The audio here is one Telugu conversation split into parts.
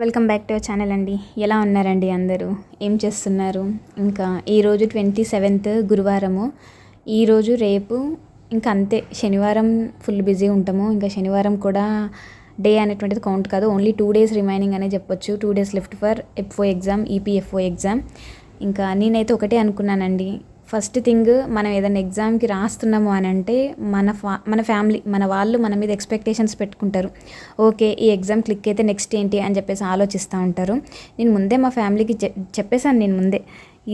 Welcome back to our channel అండి. ఎలా ఉన్నారండి అందరూ? ఏం చేస్తున్నారు? ఇంకా ఈరోజు ట్వంటీ సెవెంత్ గురువారము. ఈరోజు రేపు ఇంకా అంతే. శనివారం ఫుల్ బిజీ ఉంటాము. ఇంకా శనివారం కూడా డే అనేటువంటిది కౌంట్ కాదు. ఓన్లీ టూ డేస్ రిమైనింగ్ అనే చెప్పొచ్చు. Two days left for FO exam EPFO exam. ఇంకా నేనైతే ఒకటే అనుకున్నానండి. ఫస్ట్ థింగ్ మనం ఏదైనా ఎగ్జామ్కి రాస్తున్నాము అని అంటే మన ఫా మన ఫ్యామిలీ మన వాళ్ళు మన మీద ఎక్స్పెక్టేషన్స్ పెట్టుకుంటారు. ఓకే ఈ ఎగ్జామ్ క్లిక్ అయితే నెక్స్ట్ ఏంటి అని చెప్పేసి ఆలోచిస్తూ ఉంటారు. నేను ముందే మా ఫ్యామిలీకి చె చెప్పేశాను నేను ముందే.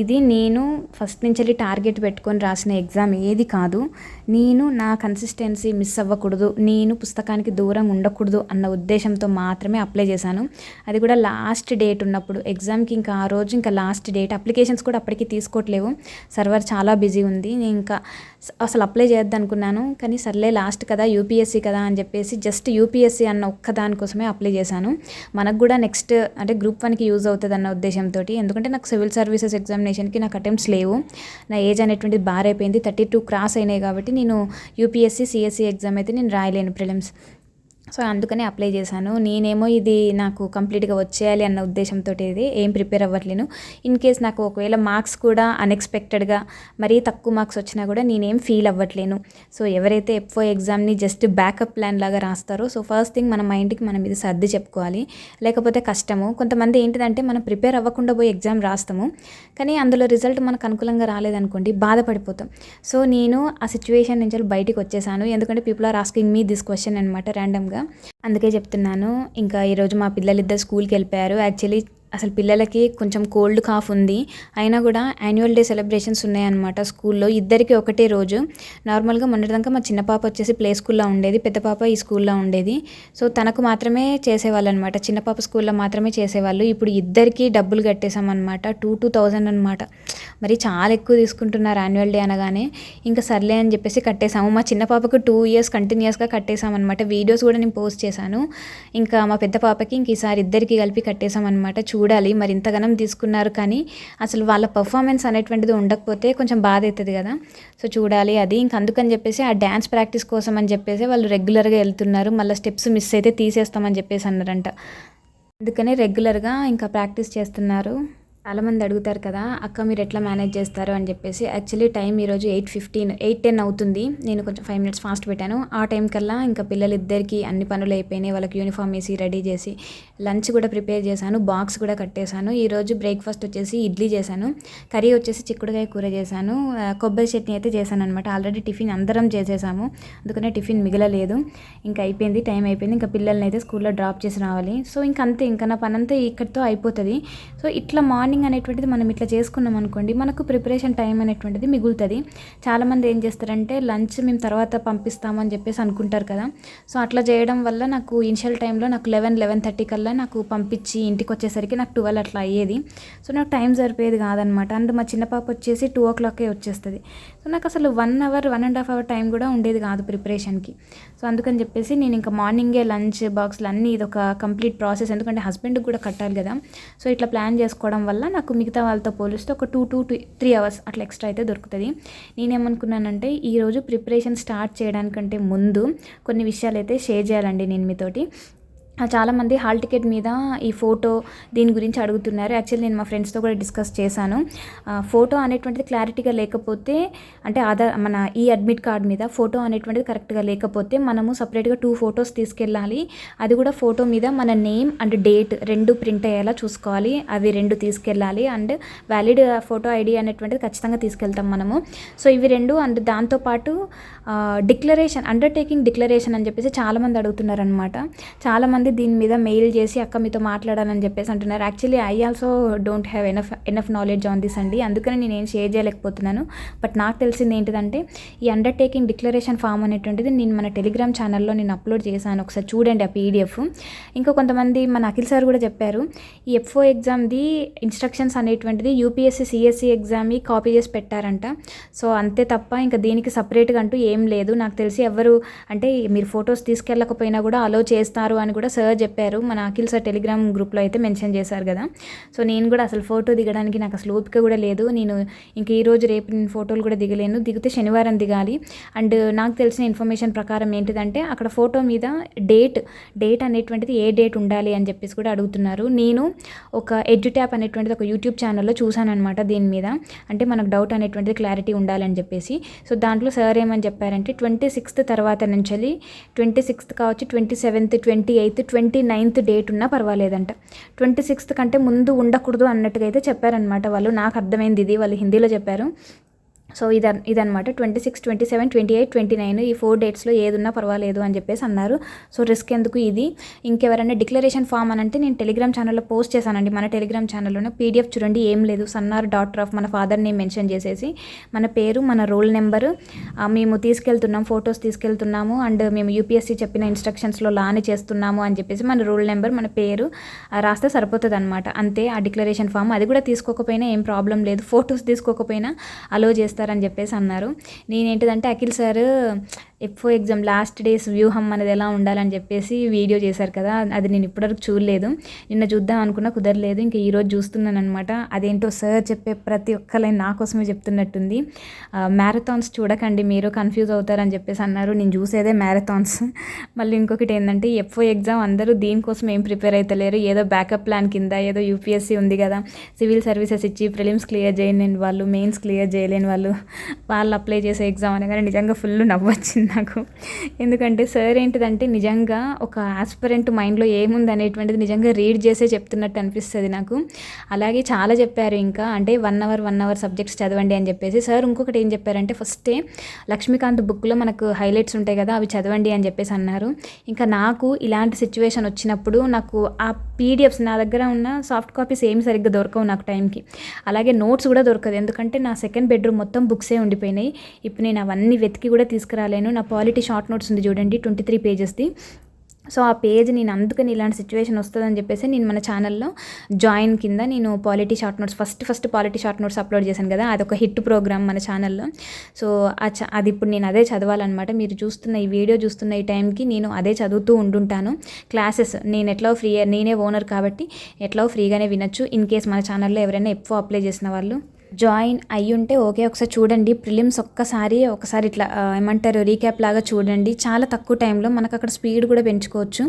ఇది నేను ఫస్ట్ నుంచి వెళ్ళి టార్గెట్ పెట్టుకొని రాసిన ఎగ్జామ్ ఏది కాదు. నేను నా కన్సిస్టెన్సీ మిస్ అవ్వకూడదు నేను పుస్తకానికి దూరం ఉండకూడదు అన్న ఉద్దేశంతో మాత్రమే అప్లై చేశాను. అది కూడా లాస్ట్ డేట్ ఉన్నప్పుడు. ఎగ్జామ్కి ఇంకా ఆ రోజు ఇంకా లాస్ట్ డేట్ అప్లికేషన్స్ కూడా అప్పటికి తీసుకోవట్లేవు. సర్వర్ చాలా బిజీ ఉంది. నేను ఇంకా అసలు అప్లై చేయొద్దు అనుకున్నాను. కానీ సర్లే లాస్ట్ కదా యూపీఎస్సీ కదా అని చెప్పేసి జస్ట్ యూపీఎస్సీ అన్న ఒక్క దానికోసమే అప్లై చేశాను. మనకు కూడా నెక్స్ట్ అంటే గ్రూప్ వన్కి యూజ్ అవుతుంది అన్న ఉద్దేశంతో ఎందుకంటే నాకు సివిల్ సర్వీసెస్ ఎగ్జామినేషన్కి నాకు అటెంప్ట్స్ లేవు. నా ఏజ్ అనేటువంటిది బార్ అయిపోయింది థర్టీ టూ క్రాస్ అయినాయి కాబట్టి నేను యూపీఎస్సీ సిఎస్సి ఎగ్జామ్ అయితే నేను రాయలేను ప్రిలిమ్స్ సో అందుకని అప్లై చేశాను. నేనేమో ఇది నాకు కంప్లీట్గా వచ్చేయాలి అన్న ఉద్దేశంతో ఇది. ఏం ప్రిపేర్ అవ్వట్లేను. ఇన్ కేస్ నాకు ఒకవేళ మార్క్స్ కూడా అన్ఎక్స్పెక్టెడ్గా మరీ తక్కువ మార్క్స్ వచ్చినా కూడా నేనేం ఫీల్ అవ్వట్లేను. సో ఎవరైతే ఎఫ్ఓ ఎగ్జామ్ని జస్ట్ బ్యాకప్ ప్లాన్ లాగా రాస్తారో సో ఫస్ట్ థింగ్ మన మైండ్కి మనం ఇది సర్ది చెప్పుకోవాలి. లేకపోతే కష్టము. కొంతమంది ఏంటిదంటే మనం ప్రిపేర్ అవ్వకుండా పోయి ఎగ్జామ్ రాస్తాము. కానీ అందులో రిజల్ట్ మనకు అనుకూలంగా రాలేదనుకోండి బాధపడిపోతాం. సో నేను ఆ సిచ్యువేషన్ నుంచి బయటికి వచ్చేసాను. ఎందుకంటే people are asking me this question అనమాట ర్యాండమ్గా. అందుకే చెప్తున్నాను ఇంకా ఈరోజు మా పిల్లలు ఇద్దరు స్కూల్కి వెళ్ళిపోయారు. యాక్చువల్లీ అసలు పిల్లలకి కొంచెం కోల్డ్ కాఫ్ ఉంది. అయినా కూడా యాన్యువల్ డే సెలబ్రేషన్స్ ఉన్నాయన్నమాట స్కూల్లో. ఇద్దరికి ఒకటే రోజు. నార్మల్గా మొన్నటిదాకా మా చిన్న పాప వచ్చేసి ప్లే స్కూల్లో ఉండేది. పెద్ద పాప ఈ స్కూల్లో ఉండేది. సో తనకు మాత్రమే చేసేవాళ్ళు అనమాట చిన్న పాప స్కూల్లో మాత్రమే చేసేవాళ్ళు. ఇప్పుడు ఇద్దరికి డబ్బులు కట్టేశామన్నమాట. టూ టూ థౌజండ్ అనమాట మరి చాలా ఎక్కువ తీసుకుంటున్నారు యాన్యువల్ డే అనగానే. ఇంకా సర్లే అని చెప్పేసి కట్టేసాము మా చిన్న పాపకు టూ ఇయర్స్ కంటిన్యూస్గా కట్టేశామన్నమాట. వీడియోస్ కూడా నేను పోస్ట్ చేశాను. ఇంకా మా పెద్ద పాపకి ఇంక ఈసారి ఇద్దరికి కలిపి కట్టేసామన్నమాట చూడాలి మరి ఇంతగానం తీసుకున్నారు కానీ అసలు వాళ్ళ పర్ఫార్మెన్స్ అనేటువంటిది ఉండకపోతే కొంచెం బాధ అవుతుంది కదా. సో చూడాలి అది. ఇంక అందుకని చెప్పేసి ఆ డ్యాన్స్ ప్రాక్టీస్ కోసం అని చెప్పేసి వాళ్ళు రెగ్యులర్గా వెళ్తున్నారు. మళ్ళీ స్టెప్స్ మిస్ అయితే తీసేస్తామని చెప్పేసి అన్నారంట. అందుకని రెగ్యులర్గా ఇంకా ప్రాక్టీస్ చేస్తున్నారు. చాలామంది అడుగుతారు కదా అక్క మీరు ఎట్లా మేనేజ్ చేస్తారు? అని చెప్పేసి. యాక్చువల్లీ టైం ఈరోజు ఎయిట్ ఫిఫ్టీన్ ఎయిట్ టెన్ అవుతుంది. నేను కొంచెం ఫైవ్ మినిట్స్ ఫాస్ట్ పెట్టాను. ఆ టైం కల్లా ఇంకా పిల్లలిద్దరికి అన్ని పనులు అయిపోయినాయి. వాళ్ళకి యూనిఫామ్ వేసి రెడీ చేసి లంచ్ కూడా ప్రిపేర్ చేశాను. బాక్స్ కూడా కట్టేశాను. ఈరోజు బ్రేక్ఫాస్ట్ వచ్చేసి ఇడ్లీ చేశాను. కర్రీ వచ్చేసి చిక్కుడుకాయ కూర చేశాను. కొబ్బరి చట్నీ అయితే చేశాను అనమాట ఆల్రెడీ టిఫిన్ అందరం చేసేసాము. అందుకనే టిఫిన్ మిగలలేదు. ఇంకా అయిపోయింది టైం అయిపోయింది. ఇంకా పిల్లల్ని అయితే స్కూల్లో డ్రాప్ చేసి రావాలి. సో ఇంకంతే ఇంకా నా పని అంతా ఇక్కడితో అయిపోతుంది. సో ఇట్లా మార్నింగ్ అనేటువంటిది మనం ఇట్లా చేసుకున్నాం అనుకోండి మనకు ప్రిపరేషన్ టైం అనేటువంటిది మిగులుతుంది. చాలామంది ఏం చేస్తారంటే లంచ్ మేము తర్వాత పంపిస్తామని చెప్పేసి అనుకుంటారు కదా. సో అట్లా చేయడం వల్ల నాకు ఇనిషియల్ టైంలో నాకు లెవెన్ లెవెన్ థర్టీ కల్లా నాకు పంపించి ఇంటికి వచ్చేసరికి నాకు ట్వెల్వ్ అట్లా అయ్యేది. సో నాకు టైం సరిపోయేది కాదనమాట. అండ్ మా చిన్న పాప వచ్చేసి టూ ఓ క్లాకే వచ్చేస్తుంది. సో నాకు అసలు one hour one and half hour time కూడా ఉండేది కాదు ప్రిపరేషన్కి సో అందుకని చెప్పేసి నేను ఇంకా మార్నింగే లంచ్ బాక్స్లు అన్నీ ఇది ఒక కంప్లీట్ ప్రాసెస్ ఎందుకంటే హస్బెండ్కి కూడా కట్టాలి కదా. సో ఇట్లా ప్లాన్ చేసుకోవడం వల్ల నాకు మిగతా వాళ్ళతో పోలిస్తే ఒక టూ టూ త్రీ అవర్స్ అట్లా ఎక్స్ట్రా అయితే దొరుకుతుంది. నేనేమనుకున్నానంటే ఈరోజు ప్రిపరేషన్ స్టార్ట్ చేయడానికంటే ముందు కొన్ని విషయాలు అయితే షేర్ చేయాలండి నేను మీతోటి. చాలామంది హాల్ టికెట్ మీద ఈ ఫోటో దీని గురించి అడుగుతున్నారు. యాక్చువల్లీ నేను మా ఫ్రెండ్స్తో కూడా డిస్కస్ చేశాను. ఫోటో అనేటువంటిది క్లారిటీగా లేకపోతే అంటే ఆధార్ మన ఈ అడ్మిట్ కార్డ్ మీద ఫోటో అనేటువంటిది కరెక్ట్గా లేకపోతే మనము సపరేట్గా టూ ఫొటోస్ తీసుకెళ్ళాలి. అది కూడా ఫోటో మీద మన నేమ్ అండ్ డేట్ రెండు ప్రింట్ అయ్యేలా చూసుకోవాలి. అవి రెండు తీసుకెళ్ళాలి అండ్ వ్యాలిడ్ ఫోటో ఐడి అనేటువంటిది ఖచ్చితంగా తీసుకెళ్తాం మనము. సో ఇవి రెండు అండ్ దాంతోపాటు డిక్లరేషన్ అండర్టేకింగ్ డిక్లరేషన్ అని చెప్పేసి చాలామంది అడుగుతున్నారనమాట చాలామంది దీని మీద మెయిల్ చేసి అక్క మీతో మాట్లాడాలని చెప్పేసి అంటున్నారు. Actually I also don't have enough enough knowledge on this అండి. అందుకని నేను ఏం షేర్ చేయలేకపోతున్నాను. బట్ నాకు తెలిసింది ఏంటిదంటే ఈ అండర్టేకింగ్ డిక్లరేషన్ ఫామ్ అనేటువంటిది నేను మన టెలిగ్రామ్ ఛానల్లో నేను అప్లోడ్ చేశాను. ఒకసారి చూడండి ఆ పీడిఎఫ్ ఇంకా కొంతమంది మన అఖిల్ సార్ కూడా చెప్పారు ఈ ఎఫ్ఓ ఎగ్జామ్ది ఇన్స్ట్రక్షన్స్ అనేటువంటిది యూపీఎస్సీ సిఎస్సి ఎగ్జామ్ని కాపీ చేసి పెట్టారంట. సో అంతే తప్ప ఇంకా దీనికి సపరేట్గా అంటూ ఏ ఏం లేదు. నాకు తెలిసి ఎవరు అంటే మీరు ఫొటోస్ తీసుకెళ్ళకపోయినా కూడా అలో చేస్తారు అని కూడా సార్ చెప్పారు. మన అఖిల్ సార్ టెలిగ్రామ్ గ్రూప్లో అయితే మెన్షన్ చేశారు కదా. సో నేను కూడా అసలు ఫోటో దిగడానికి నాకు అసలు ఓపిక కూడా లేదు. నేను ఇంక ఈ రోజు రేపు నేను ఫోటోలు కూడా దిగలేను. దిగితే శనివారం దిగాలి. అండ్ నాకు తెలిసిన ఇన్ఫర్మేషన్ ప్రకారం ఏంటిదంటే అక్కడ ఫోటో మీద డేట్ డేట్ అనేటువంటిది ఏ డేట్ ఉండాలి అని చెప్పేసి కూడా అడుగుతున్నారు. నేను ఒక ఎడ్యుట్యాప్ అనేటువంటిది ఒక యూట్యూబ్ ఛానల్లో చూశాను అనమాట దీని మీద. అంటే మనకు డౌట్ అనేటువంటిది క్లారిటీ ఉండాలని చెప్పేసి. సో దాంట్లో సార్ ఏమని చెప్పారంటే ట్వంటీ సిక్స్త్ తర్వాత నుంచి ట్వంటీ సిక్స్త్ కావచ్చు twenty seventh twenty eighth twenty ninth date ఉన్నా పర్వాలేదంట. ట్వంటీ సిక్స్త్ కంటే ముందు ఉండకూడదు అన్నట్టుగా అయితే చెప్పారనమాట వాళ్ళు. నాకు అర్థమైంది ఇది వాళ్ళు హిందీలో చెప్పారు. సో ఇది ఇదనమాట. Twenty six twenty seven twenty eight twenty nine ఈ ఫోర్ డేట్స్లో ఏదున్నా పర్వాలేదు అని చెప్పేసి అన్నారు. సో రిస్క్ ఎందుకు ఇది? ఇంకెవరైనా డిక్లరేషన్ ఫామ్ అని అంటే నేను టెలిగ్రామ్ ఛానల్లో పోస్ట్ చేశానండి. మన టెలిగ్రామ్ ఛానల్లోనే పీడిఎఫ్ చూడండి ఏం లేదు. సన్నార్ డాక్టర్ ఆఫ్ మన ఫాదర్ నేమ్ మెన్షన్ చేసేసి మన పేరు మన రోల్ నెంబరు మేము తీసుకెళ్తున్నాం ఫొటోస్ తీసుకెళ్తున్నాము అండ్ మేము యూపీఎస్సీ చెప్పిన ఇన్స్ట్రక్షన్స్లో లాని చేస్తున్నాము అని చెప్పేసి మన రోల్ నెంబర్ మన పేరు రాస్తే సరిపోతుంది అనమాట అంతే ఆ డిక్లరేషన్ ఫామ్. అది కూడా తీసుకోకపోయినా ఏం ప్రాబ్లం లేదు. ఫొటోస్ తీసుకోకపోయినా అలో చేస్తే. చేస్తారని చెప్పేసి అన్నారు. నేనేంటిదంటే Akhil sir FO exam last days వ్యూహం అనేది ఎలా ఉండాలని చెప్పేసి వీడియో చేశారు కదా అది నేను ఇప్పటివరకు చూడలేదు. నిన్న చూద్దాం అనుకున్నా కుదరలేదు ఇంకా ఈరోజు చూస్తున్నాను అనమాట అదేంటో సార్ చెప్పే ప్రతి ఒక్క లైన్ నా కోసమే చెప్తున్నట్టుంది. మ్యారథాన్స్ చూడకండి మీరు కన్ఫ్యూజ్ అవుతారని చెప్పేసి అన్నారు. నేను చూసేదే మ్యారథాన్స్. మళ్ళీ ఇంకొకటి ఏంటంటే ఎఫ్ఓ ఎగ్జామ్ అందరూ దీనికోసం ఏం ప్రిపేర్ అవుతలేరు ఏదో బ్యాకప్ ప్లాన్ కింద ఏదో యూపీఎస్సీ ఉంది కదా సివిల్ సర్వీసెస్ ఇచ్చి ప్రిలిమ్స్ క్లియర్ చేయలేని వాళ్ళు మెయిన్స్ క్లియర్ చేయలేని వాళ్ళు వాళ్ళు అప్లై చేసే ఎగ్జామ్ అనగానే నిజంగా ఫుల్ నవ్వొచ్చింది. నాకు. ఎందుకంటే సార్ ఏంటిదంటే నిజంగా ఒక ఆస్పరెంట్ మైండ్లో ఏముంది అనేటువంటిది నిజంగా రీడ్ చేసే చెప్తున్నట్టు అనిపిస్తుంది నాకు. అలాగే చాలా చెప్పారు ఇంకా అంటే one hour one hour subjects చదవండి అని చెప్పేసి. సార్ ఇంకొకటి ఏం చెప్పారంటే ఫస్టే లక్ష్మీకాంత్ బుక్లో మనకు హైలైట్స్ ఉంటాయి కదా అవి చదవండి అని చెప్పేసి అన్నారు. ఇంకా నాకు ఇలాంటి సిచ్యువేషన్ వచ్చినప్పుడు నాకు ఆ పీడిఎఫ్స్ నా దగ్గర ఉన్న సాఫ్ట్ కాపీస్ ఏమి సరిగ్గా దొరకవు నాకు టైంకి అలాగే నోట్స్ కూడా దొరకదు. ఎందుకంటే నా సెకండ్ బెడ్రూమ్ మొత్తం బుక్సే ఉండిపోయినాయి. ఇప్పుడు నేను అవన్నీ వెతికి కూడా తీసుకురాలేను. నా పాలిటీ షార్ట్ నోట్స్ ఉంది చూడండి ట్వంటీ త్రీ పేజెస్ది. సో ఆ పేజ్ నేను అందుకని ఇలాంటి సిచ్యువేషన్ వస్తుందని చెప్పేసి నేను మన ఛానల్లో జాయిన్ కింద నేను polity short notes first first polity short notes upload చేశాను కదా అదొక హిట్ ప్రోగ్రామ్ మన ఛానల్లో. సో అది ఇప్పుడు నేను అదే చదవాలన్నమాట. మీరు చూస్తున్న ఈ వీడియో చూస్తున్న ఈ టైంకి నేను అదే చదువుతూ ఉండుంటాను. క్లాసెస్ నేను ఎట్లా ఫ్రీ నేనే ఓనర్ కాబట్టి ఎట్లా ఫ్రీగానే వినొచ్చు. ఇన్ కేస్ మన ఛానల్లో ఎవరైనా ఎక్కువ అప్లై చేసిన వాళ్ళు జాయిన్ అయ్యి ఉంటే ఓకే ఒకసారి చూడండి. ప్రిలిమ్స్ ఒక్కసారి ఒకసారి ఇట్లా ఏమంటారు రీక్యాప్ లాగా చూడండి. చాలా తక్కువ టైంలో మనకు అక్కడ స్పీడ్ కూడా పెంచుకోవచ్చు.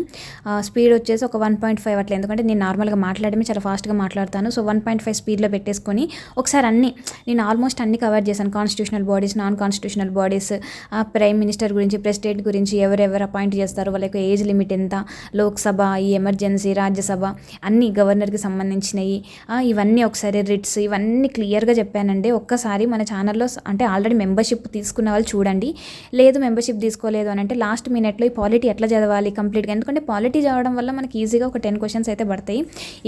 స్పీడ్ వచ్చేసి ఒక వన్ పాయింట్ ఫైవ్ అట్లా. ఎందుకంటే నేను నార్మల్గా మాట్లాడమే చాలా ఫాస్ట్గా మాట్లాడతాను. సో వన్ పాయింట్ ఫైవ్ స్పీడ్లో పెట్టేసుకొని ఒకసారి అన్ని నేను ఆల్మోస్ట్ అన్ని కవర్ చేశాను. Constitutional bodies non constitutional bodies prime minister గురించి ప్రెసిడెంట్ గురించి ఎవరెవరు అపాయింట్ చేస్తారు వాళ్ళకి ఏజ్ లిమిట్ ఎంత లోక్సభ ఈ ఎమర్జెన్సీ రాజ్యసభ అన్ని గవర్నర్కి సంబంధించినవి ఇవన్నీ ఒకసారి రిట్స్ ఇవన్నీ క్లియర్గా చెప్పానండి ఒక్కసారి మన ఛానల్లో అంటే ఆల్రెడీ మెంబర్షిప్ తీసుకున్న వాళ్ళు చూడండి. లేదు మెంబర్షిప్ తీసుకోలేదు అని అంటే లాస్ట్ మినిట్లో ఈ పాలిటీ ఎట్లా చదవాలి కంప్లీట్గా? ఎందుకంటే పాలిటీ చదవడం వల్ల మనకి ఈజీగా ఒక టెన్ క్వశ్చన్స్ అయితే పడతాయి.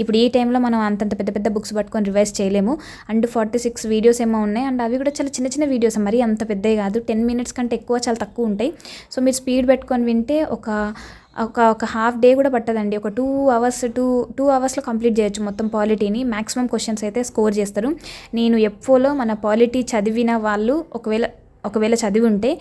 ఇప్పుడు ఈ టైంలో మనం అంతంత పెద్ద పెద్ద బుక్స్ పట్టుకొని రివైజ్ చేయలేము. అండ్ ఫార్టీ సిక్స్ వీడియోస్ ఏమో ఉన్నాయి. అండ్ అవి కూడా చాలా చిన్న చిన్న వీడియోస్. మరీ అంత పెద్దవి కాదు. టెన్ మినిట్స్ కంటే ఎక్కువ చాలా తక్కువ ఉంటాయి. సో మీరు స్పీడ్ పెట్టుకొని వింటే ఒక ఒక ఒక హాఫ్ డే కూడా పట్టదండి. ఒక టూ అవర్స్ టూ టూ అవర్స్లో కంప్లీట్ చేయొచ్చు మొత్తం పాలిటీని మ్యాక్సిమం క్వశ్చన్స్ అయితే స్కోర్ చేస్తారు. నేను ఎఫ్ఓలో మన పాలిటీ చదివిన వాళ్ళు ఒకవేళ ఒకవేళ చదివి ఉంటే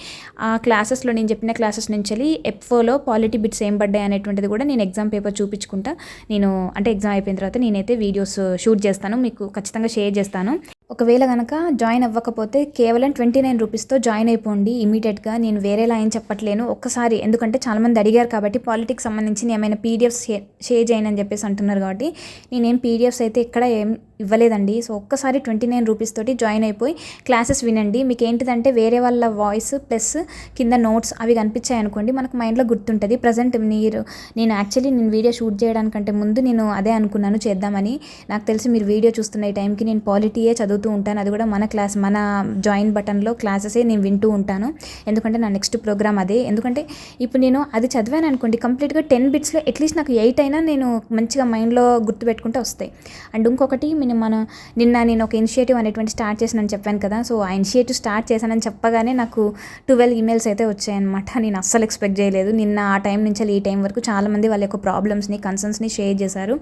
ఆ క్లాసెస్లో నేను చెప్పిన క్లాసెస్ నుంచి వెళ్ళి ఎఫ్ఓలో పాలిటీ బిట్స్ ఏం పడ్డాయి అనేటువంటిది కూడా నేను ఎగ్జామ్ పేపర్ చూపించుకుంటా. నేను అంటే ఎగ్జామ్ అయిపోయిన తర్వాత నేనైతే వీడియోస్ షూట్ చేస్తాను. మీకు ఖచ్చితంగా షేర్ చేస్తాను. ఒకవేళ కనుక జాయిన్ అవ్వకపోతే కేవలం ట్వంటీ నైన్ రూపీస్తో జాయిన్ అయిపోండి ఇమీడియట్గా. నేను వేరేలా ఏం చెప్పట్లేను. ఒక్కసారి ఎందుకంటే చాలామంది అడిగారు కాబట్టి పాలిటిక్స్ సంబంధించి ఏమైనా పీడిఎఫ్స్ షేర్ చేయను అని చెప్పేసి అంటున్నారు కాబట్టి నేనేం పీడిఎఫ్స్ అయితే ఇక్కడ ఏం ఇవ్వలేదండి. సో ఒక్కసారి ట్వంటీ నైన్ రూపీస్ తోటి జాయిన్ అయిపోయి క్లాసెస్ వినండి. మీకు ఏంటిదంటే వేరే వాళ్ళ వాయిస్ ప్లస్ కింద నోట్స్ అవి కనిపించాయి అనుకోండి మనకు మైండ్లో గుర్తుంటుంది. ప్రజెంట్ మీరు నేను యాక్చువల్లీ నేను వీడియో షూట్ చేయడానికంటే ముందు నేను అదే అనుకున్నాను చేద్దామని. నాకు తెలిసి మీరు వీడియో చూస్తున్న ఈ టైంకి నేను పాలిటీయే చదువుతూ ఉంటాను. అది కూడా మన క్లాస్ మన జాయిన్ బటన్లో క్లాసెసే నేను వింటూ ఉంటాను. ఎందుకంటే నా నెక్స్ట్ ప్రోగ్రామ్ అదే. ఎందుకంటే ఇప్పుడు నేను అది చదివాను అనుకోండి కంప్లీట్గా టెన్ బిట్స్లో అట్లీస్ట్ నాకు ఎయిట్ అయినా నేను మంచిగా మైండ్లో గుర్తుపెట్టుకుంటే వస్తాయి. అండ్ ఇంకొకటి నేను మన నిన్న నేను ఒక ఇనిషియేటివ్ అనేటువంటి స్టార్ట్ చేశానని చెప్పాను కదా సో ఆ ఇనిషియేటివ్ స్టార్ట్ చేశానని చెప్పగానే నాకు ట్వెల్వ్ ఈమెయిల్స్ అయితే వచ్చాయన్నమాట. నేను అస్సలు ఎక్స్పెక్ట్ చేయలేదు. నిన్న ఆ టైం నుంచి ఈ టైం వరకు చాలామంది వాళ్ళ యొక్క ప్రాబ్లమ్స్ని కన్సర్న్స్ని షేర్ చేశారు.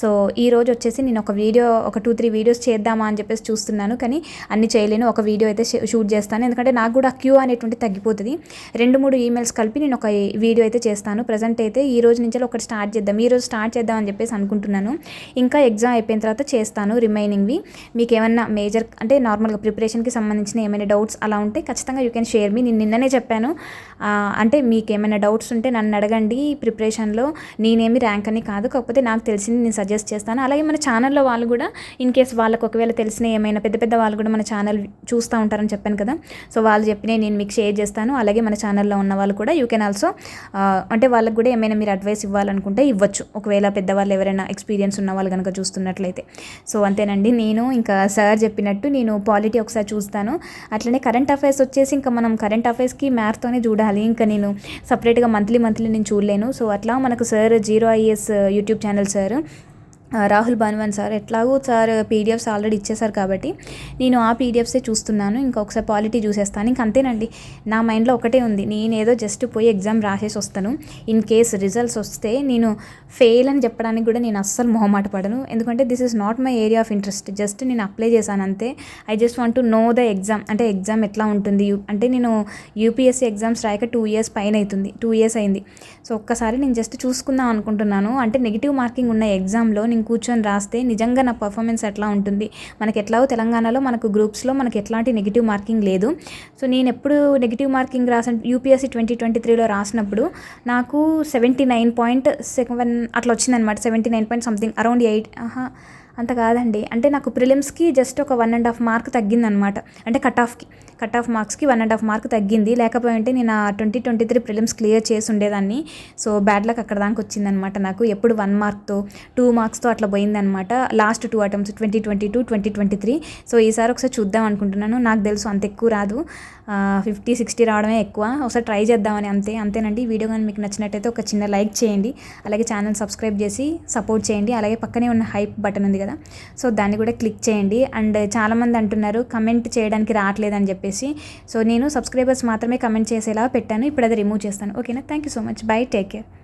సో ఈ రోజు వచ్చేసి నేను ఒక వీడియో ఒక టూ త్రీ వీడియోస్ చేద్దామా అని చెప్పేసి చూసి చూస్తున్నాను. కానీ అన్ని చేయలేను. ఒక వీడియో అయితే షూట్ చేస్తాను. ఎందుకంటే నాకు కూడా క్యూ అనేటువంటి తగ్గిపోతుంది. రెండు మూడు ఈమెయిల్స్ కలిపి నేను ఒక వీడియో అయితే చేస్తాను. ప్రజెంట్ అయితే ఈ రోజు నుంచి ఒకటి స్టార్ట్ చేద్దాం. ఈ రోజు స్టార్ట్ చేద్దాం అని చెప్పేసి అనుకుంటున్నాను. ఇంకా ఎగ్జామ్ అయిపోయిన తర్వాత చేస్తాను రిమైనింగ్వి. మీకు ఏమన్నా మేజర్ అంటే నార్మల్గా ప్రిపరేషన్కి సంబంధించిన ఏమైనా డౌట్స్ అలా ఉంటే ఖచ్చితంగా యూ కెన్ షేర్ మీ నేను నిన్ననే చెప్పాను. అంటే మీకు ఏమైనా డౌట్స్ ఉంటే నన్ను అడగండి ప్రిపరేషన్లో నేనేమి ర్యాంక్ అని కాదు. కాకపోతే నాకు తెలిసింది నేను సజెస్ట్ చేస్తాను. అలాగే మన ఛానల్లో వాళ్ళు కూడా ఇన్ కేస్ వాళ్ళకి ఒకవేళ తెలిసిన ఏమైనా పెద్ద పెద్ద వాళ్ళు కూడా మన ఛానల్ చూస్తూ ఉంటారని చెప్పాను కదా. సో వాళ్ళు చెప్పినవి నేను మీకు షేర్ చేస్తాను. అలాగే మన ఛానల్లో ఉన్న వాళ్ళు కూడా యూ కెన్ ఆల్సో అంటే వాళ్ళకి కూడా ఏమైనా మీరు అడ్వైస్ ఇవ్వాలనుకుంటే ఇవ్వచ్చు. ఒకవేళ పెద్దవాళ్ళు ఎవరైనా ఎక్స్పీరియన్స్ ఉన్న వాళ్ళు కనుక చూస్తున్నట్లయితే. సో అంతేనండి. నేను ఇంకా సార్ చెప్పినట్టు నేను పాలిటీ ఒకసారి చూస్తాను. అట్లనే కరెంట్ అఫైర్స్ వచ్చేసి ఇంకా మనం కరెంట్ అఫైర్స్కి మ్యాథ్తోనే చూడాలి. ఇంకా నేను సపరేట్గా మంత్లీ మంత్లీ నేను చూడలేను. సో అట్లా మనకు sir zero IS YouTube channel sir Rahul Bhanuvan sir ఎట్లాగో సార్ పీడిఎఫ్స్ ఆల్రెడీ ఇచ్చేసారు కాబట్టి నేను ఆ పీడిఎఫ్సే చూస్తున్నాను ఇంకొకసారి క్వాలిటీ పాలిటీ చూసేస్తాను. ఇంక అంతేనండి నా మైండ్లో ఒకటే ఉంది నేను ఏదో జస్ట్ పోయి ఎగ్జామ్ రాసేసి వస్తాను. ఇన్ కేస్ రిజల్ట్స్ వస్తే నేను ఫెయిల్ అని చెప్పడానికి కూడా నేను అస్సలు మొహమాట పడను. ఎందుకంటే this is not my area of interest just నేను అప్లై చేశాను అంతే. I just want to know the exam అంటే ఎగ్జామ్ ఎట్లా ఉంటుంది? అంటే నేను యూపీఎస్సీ ఎగ్జామ్స్ రాయక టూ ఇయర్స్ పైన అవుతుంది టూ ఇయర్స్ అయింది. సో ఒక్కసారి నేను జస్ట్ చూసుకుందాం అనుకుంటున్నాను. అంటే నెగిటివ్ మార్కింగ్ ఉన్న ఎగ్జామ్లో నేను కూర్చొని రాస్తే నిజంగా నా పర్ఫార్మెన్స్ ఎట్లా ఉంటుంది? మనకి ఎట్లాగో తెలంగాణలో మనకు గ్రూప్స్లో మనకి ఎట్లాంటి నెగిటివ్ మార్కింగ్ లేదు. సో నేను ఎప్పుడు నెగిటివ్ మార్కింగ్ రాసిన యూపీఎస్సీ ట్వంటీ ట్వంటీ త్రీలో రాసినప్పుడు నాకు సెవెంటీ నైన్ పాయింట్ సెవెన్ అట్లా వచ్చిందనమాట seventy nine point something around eight అంత కాదండి. అంటే నాకు ప్రిలిమ్స్కి జస్ట్ ఒక వన్ అండ్ హాఫ్ మార్క్ తగ్గిందనమాట. అంటే కట్ ఆఫ్కి కట్ ఆఫ్ మార్క్స్కి వన్ అండ్ హాఫ్ మార్క్ తగ్గింది. లేకపోతే నేను ఆ twenty twenty three prelims clear చేసి ఉండేదాన్ని సో బ్యాడ్ లక్ అక్కడ దాకా వచ్చిందనమాట నాకు. ఎప్పుడు వన్ మార్క్తో టూ మార్క్స్తో అట్లా పోయిందనమాట. Last two attempts twenty twenty two twenty twenty three so ఈసారి ఒకసారి చూద్దాం అనుకుంటున్నాను. నాకు తెలుసు అంత ఎక్కువ రాదు. ఫిఫ్టీ సిక్స్టీ రావడమే ఎక్కువ. ఒకసారి ట్రై చేద్దామని అంతే. అంతేనండి. వీడియో కానీ మీకు నచ్చినట్టయితే ఒక చిన్న లైక్ చేయండి. అలాగే ఛానల్ సబ్స్క్రైబ్ చేసి సపోర్ట్ చేయండి. అలాగే పక్కనే ఉన్న హైప్ బటన్ ఉంది కదా. సో దాన్ని కూడా క్లిక్ చేయండి. అండ్ చాలామంది అంటున్నారు కమెంట్ చేయడానికి రావట్లేదని చెప్పేసి. సో నేను సబ్స్క్రైబర్స్ మాత్రమే కమెంట్ చేసేలా పెట్టాను. ఇప్పుడు అది రిమూవ్ చేస్తాను. ఓకేనా? Thank you so much. Bye. Take care.